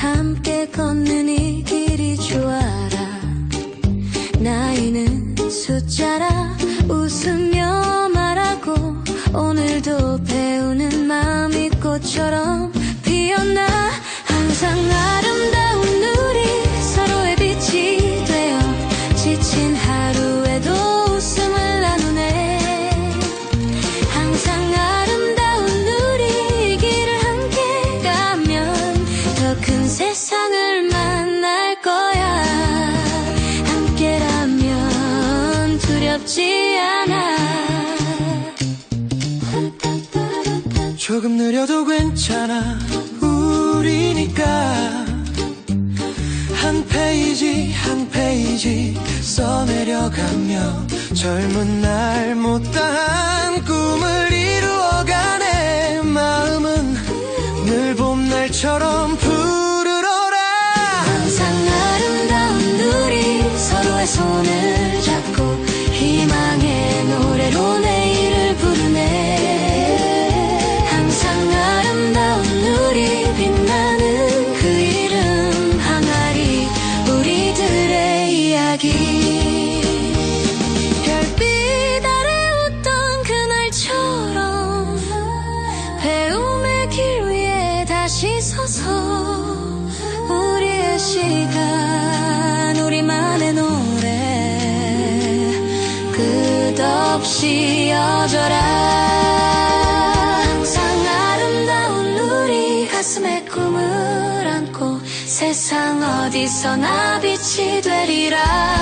함께 걷는 이 길이 좋아라. 나이는 숫자라 웃으며 말하고 오늘도 배우는 마음이 꽃처럼 두렵지 않아. 조금 느려도 괜찮아. 우리니까. 한 페이지 한 페이지 써내려가며 젊은 날 못다한 꿈을 이루어가네. 마음은 늘 봄날처럼 푸 별빛 아래 웃던 그날처럼 배움의 길 위에 다시 서서 우리의 시간 우리만의 노래 끝없이 이어져라 세상 어디서나 빛이 되리라